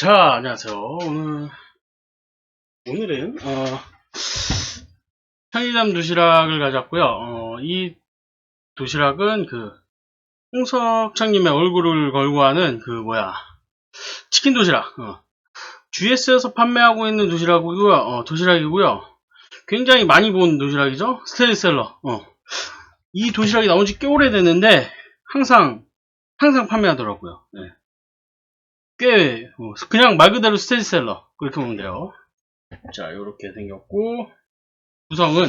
자, 안녕하세요. 오늘, 오늘은, 어, 편의점 도시락을 가져왔고요. 어, 이 도시락은 그, 홍석창님의 얼굴을 걸고 하는 그, 뭐야, 치킨 도시락, 어, GS에서 판매하고 있는 도시락이고요. 어, 도시락이고요. 굉장히 많이 본 도시락이죠? 스테디셀러, 어. 이 도시락이 나온 지 꽤 오래됐는데, 항상, 항상 판매하더라고요. 네. 꽤 어, 그냥 말 그대로 스테디셀러. 그렇게 보면 돼요. 자 이렇게 생겼고 구성은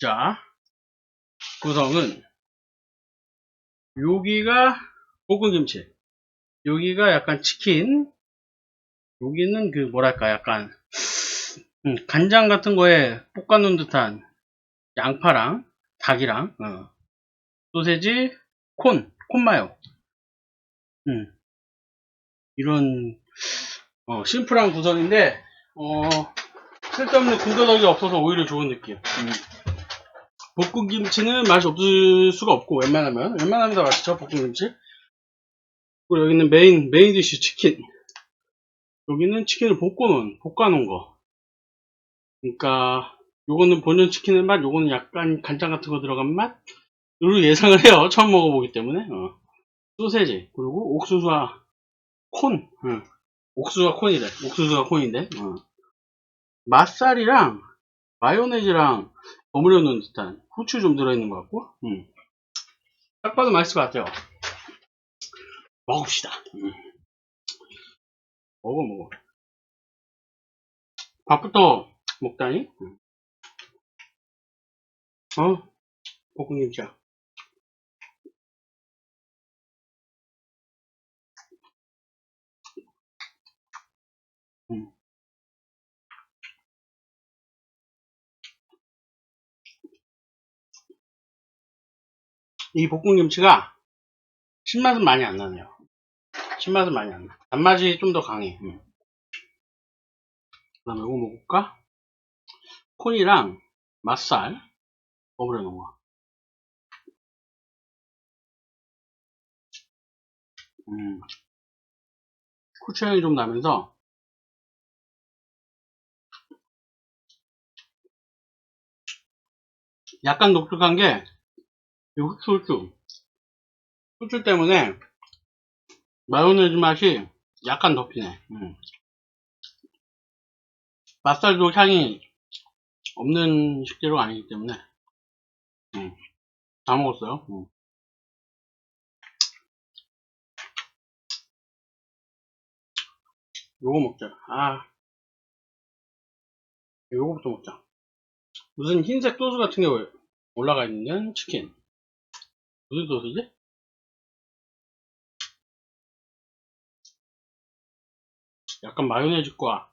자 구성은 여기가 볶음김치. 여기가 약간 치킨. 여기는 그 뭐랄까 약간 음, 간장 같은 거에 볶아놓은 듯한 양파랑 닭이랑 어, 소세지 콘 콘마요 음. 이런 어, 심플한 구성인데 어, 쓸데없는 군더더기 없어서 오히려 좋은 느낌. 음. 볶음김치는 맛이 없을 수가 없고 웬만하면 웬만하면 다 맛있죠 볶음김치. 그리고 여기는 메인 메인 디쉬 치킨. 여기는 치킨을 볶아놓은 볶아놓은 거. 그러니까 요거는 본연 치킨의 맛, 요거는 약간 간장 같은 거 들어간 맛. 를 예상을 해요. 처음 먹어보기 때문에. 어. 소세지 그리고 옥수수와 콘 응. 옥수수와 콘이래 옥수수와 콘인데 어. 맛살이랑 마요네즈랑 버무려 놓은 듯한 후추 좀 들어있는 것 같고 음. 딱 봐도 맛있을 것 같아요 먹읍시다 음. 먹어 먹어 밥부터 먹다니 음. 어 볶음김치야 이 볶음김치가 신맛은 많이 안 나네요. 신맛은 많이 안 나. 단맛이 좀 더 강해. 음. 그 다음에 이거 먹을까? 콘이랑 맛살 버무려 놓은 거. 음. 후추향이 좀 나면서 약간 독특한 게, 이 후추, 후추. 후추 때문에 마요네즈 맛이 약간 덮이네. 음. 맛살도 향이 없는 식재료가 아니기 때문에, 음. 다 먹었어요. 음. 요거 먹자. 아. 요거부터 먹자. 무슨 흰색 소스 같은 게 올라가 있는 치킨. 무슨 소스지? 약간 마요네즈과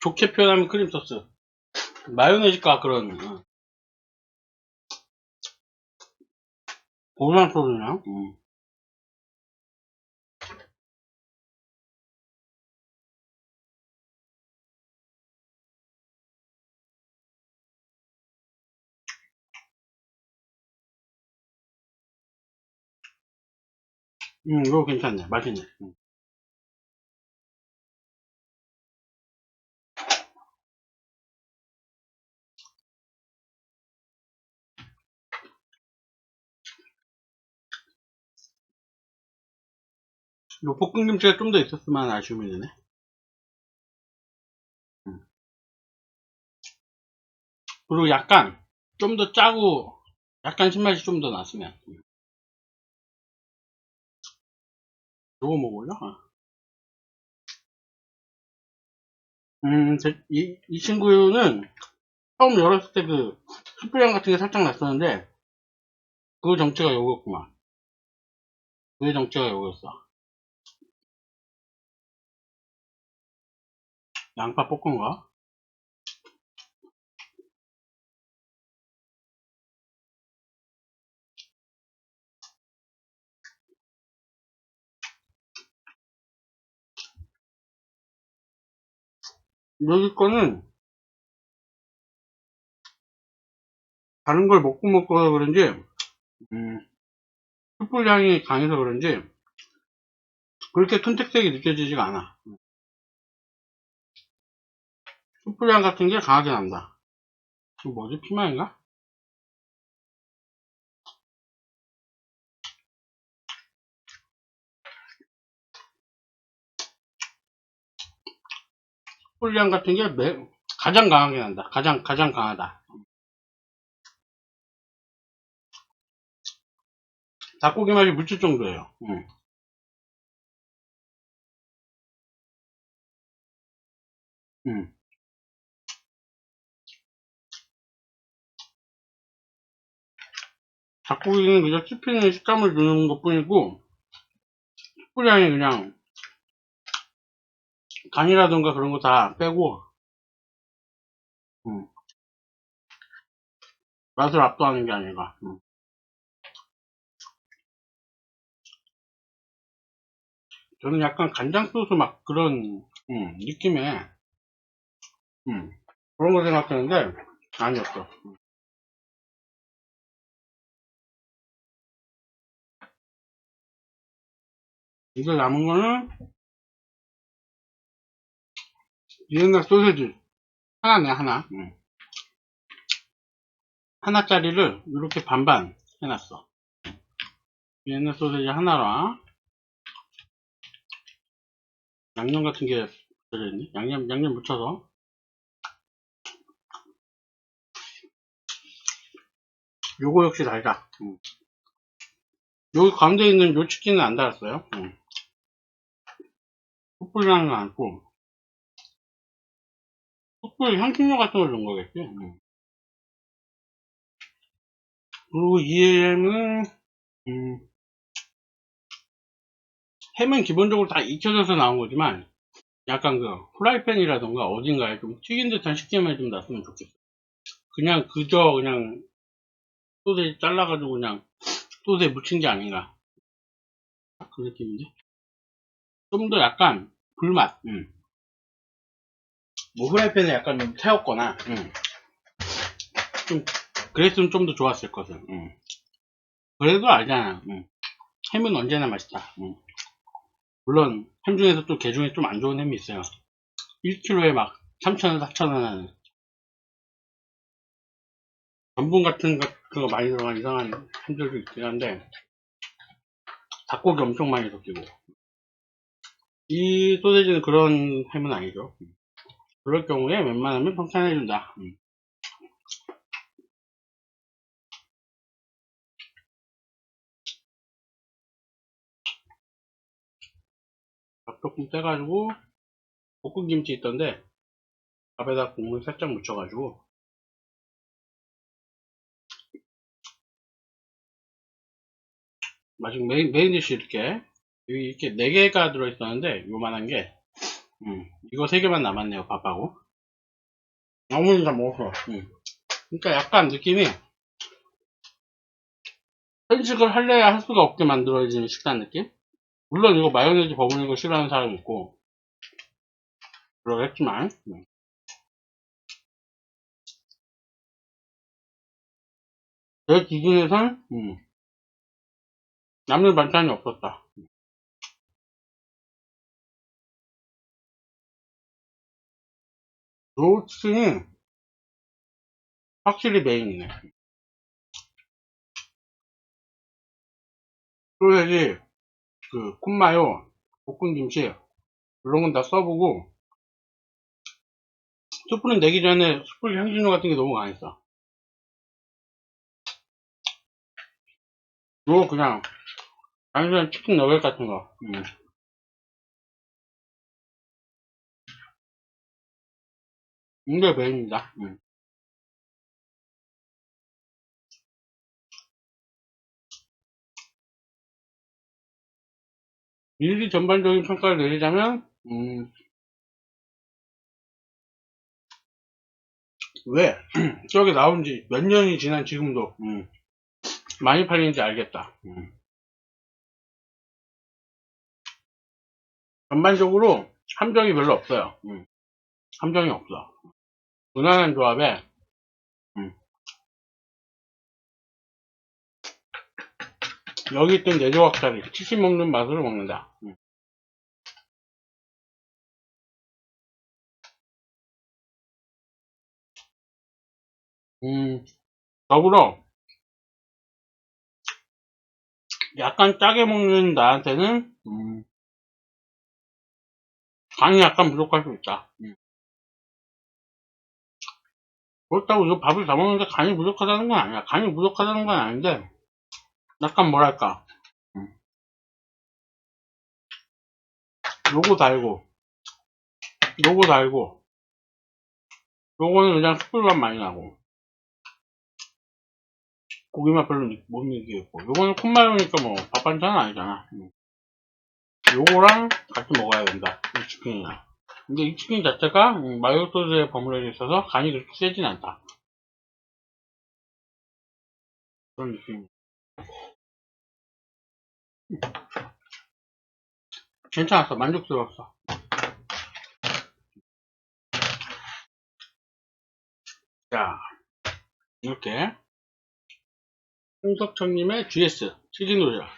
좋게 표현하면 크림 소스. 마요네즈과 그런 어. 고소한 소스냐? 음. 음, 이거 괜찮네. 맛있네. 음. 요 볶음김치가 좀 더 있었으면 아쉬움이 되네. 음. 그리고 약간 좀 더 짜고 약간 신맛이 좀 더 났으면. 음. 먹을려? 어. 음, 제- 이, 이 친구는 처음 열었을 때그 스프레향 같은 게 살짝 났었는데 그 정체가 요거였구만. 그 정체가 요거였어. 양파 볶은 거. 여기 거는 다른 걸 먹고 먹어서 그런지, 음, 숯불 향이 강해서 그런지, 그렇게 톤택색이 느껴지지가 않아. 숯불 향 같은 게 강하게 난다. 뭐지? 피망인가? 향 같은 게 매, 가장 강하게 난다. 가장, 가장 강하다. 닭고기 맛이 묻힐 정도예요. 음. 음. 닭고기는 그냥 씹히는 식감을 주는 것 뿐이고, 숯불향이 그냥, 간이라던가 그런 거 다 빼고, 음. 맛을 압도하는 게 아닌가. 음. 저는 약간 간장 소스 막 그런, 음, 느낌의, 음, 그런 거 생각했는데, 아니었어. 이제 남은 거는 비엔나 소세지 하나네 하나 응. 하나짜리를 이렇게 반반 해놨어 비엔나 소세지 하나랑 양념 같은 게 들어있니? 양념 양념 묻혀서 요거 역시 달다 응. 여기 가운데 있는 요 치킨은 안 달았어요 응. 숯불이라는 거 않고 숯불 향신료 같은 걸 넣은 거겠지? 음. 그리고 이 햄은 음, 햄은 기본적으로 다 익혀져서 나온 거지만 약간 그 프라이팬이라던가 어딘가에 좀 튀긴 듯한 식감을 좀 났으면 좋겠어 그냥 그저 그냥 소세지 잘라가지고 그냥 소스에 묻힌 게 아닌가. 그 느낌인데? 좀 더 약간 불맛. 음. 뭐 후라이팬에 약간 좀 태웠거나 음. 좀 그랬으면 좀 더 좋았을 것을 음. 그래도 알잖아 음. 햄은 언제나 맛있다 음. 물론 햄 중에서 또 개 중에 좀 안 좋은 햄이 있어요 1kg에 막 3,000원 4,000원 하는 전분 같은 거 그거 많이 들어간 이상한 햄들도 있긴 한데 닭고기 엄청 많이 섞이고 이 소세지는 그런 햄은 아니죠. 그럴 경우에 웬만하면 평탄해준다. 음. 밥 조금 떼가지고 볶음김치 있던데 밥에다 국물 살짝 묻혀가지고 마지막 메인, 메인 디쉬 이렇게 여기 이렇게 4개가 들어있었는데 요만한 게 음, 이거 3개만 남았네요 밥하고. 어머니 다 먹었어 음. 그러니까 약간 느낌이 편식을 할래야 할 수가 없게 만들어지는 식단 느낌? 물론 이거 마요네즈 버무리는 거 싫어하는 사람 있고. 그러겠지만 음. 제 기준에선 음, 남는 반찬이 없었다 로스는 확실히 메인이네. 소세지, 그, 콘마요, 볶음김치, 이런 건 다 써보고, 숯불은 내기 전에 숯불 향신료 같은 게 너무 강했어. 이거 그냥, 단순한 치킨 너겟 같은 거. 음. 이게 메인이다. 음. 일기 전반적인 평가를 내리자면, 음, 왜, 저게 나온 지 몇 년이 지난 지금도, 음, 많이 팔리는지 알겠다. 음. 전반적으로 함정이 별로 없어요. 음. 함정이 없어. 무난한 조합에 음. 여기 있던 내조각살이 치킨 먹는 맛으로 먹는다. 음. 음, 더불어 약간 짜게 먹는 나한테는 음, 간이 약간 부족할 수 있다. 음. 그렇다고 이거 밥을 다 먹는데 간이 부족하다는 건 아니야. 간이 부족하다는 건 아닌데, 약간 뭐랄까, 음. 요거 달고, 요거 달고, 요거는 그냥 숯불맛 많이 나고, 고기맛 별로 느- 못 느끼겠고, 요거는 콧마르니까 뭐, 밥 반찬은 아니잖아. 음. 요거랑 같이 먹어야 된다. 이 치킨이랑. 근데 이 치킨 자체가 음, 마요 소스에 버무려져 있어서 간이 그렇게 세진 않다. 그런 느낌. 괜찮았어. 만족스러웠어. 자, 이렇게 홍석천님의 GS 치킨 도시락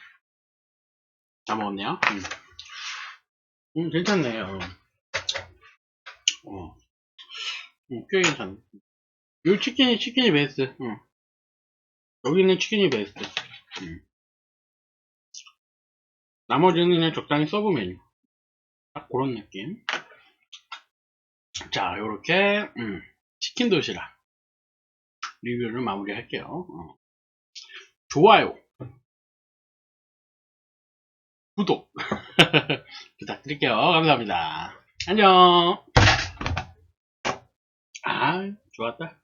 다 먹었네요. 음, 음, 괜찮네요. 어, 음, 꽤 괜찮네. 이 치킨이 치킨이 베스트. 음. 여기 있는 치킨이 베스트. 음. 나머지는 그냥 적당히 서브 메뉴. 딱 그런 느낌. 자, 요렇게, 음, 치킨 도시락. 리뷰를 마무리 할게요. 어. 좋아요. 구독. 부탁드릴게요. 감사합니다. 안녕. 아, 좋았다.